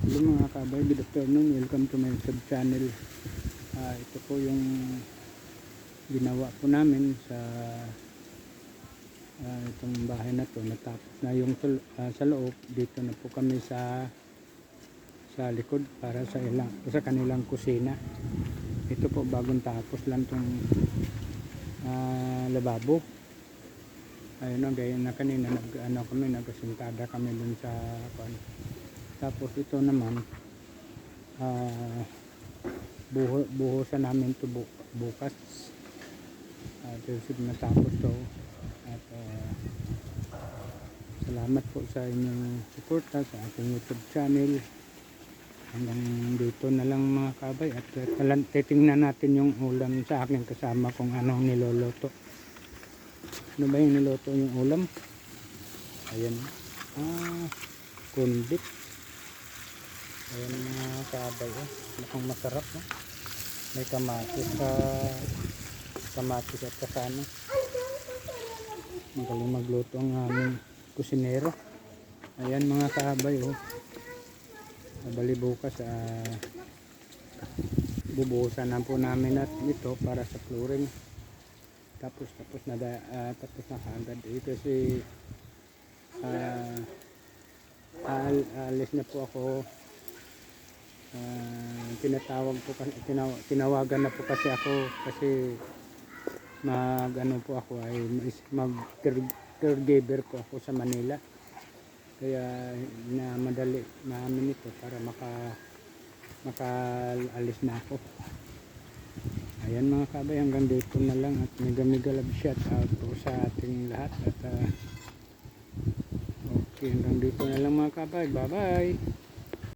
Hello mga kabay, good afternoon. Welcome to my sub channel. Ah, ito po yung ginawa po namin sa ah, itong bahay na to. Natapos na yung ah, sa loob. Dito na po kami sa sa likod para sa ilang sa kanilang kusina. Ito po bagong tapos lang tong ah, lababo. Ayun na, gaya na kanina nag ano kami nagasintada kami dun sa kuan. Tapos ito naman ah buho, buhusan namin to bu, bukas. Uh, natapos to. At ah, salamat po sa inyong suporta sa ating YouTube channel. Hanggang dito na lang mga kabay at uh, titingnan natin yung ulam sa aking kasama kung anong niloloto. Ano ba yung niloto yung ulam? Ayan. Ah, kundit. Ayan mga kabay. Oh. Mukhang masarap. No? May kamatis sa kamatis at kasano. Magaling magluto ang aming kusinero. Ayan mga kabay. Oh. Nabali bukas ah, bubuhusan na po namin at ito para sa flooring tapos tapos na ah, tapos na kaagad ito si ah al, alis na po ako Ah, tinatawag po kasi tinaw, tinawagan na po kasi ako kasi mag ano po ako ay mag care- caregiver po ako sa Manila. Kaya na madali namin ito para maka makaalis na ako. Ayan mga kabay hanggang dito na lang at mega mega love shout out po sa ating lahat at ah, okay hanggang dito na lang mga kabay bye bye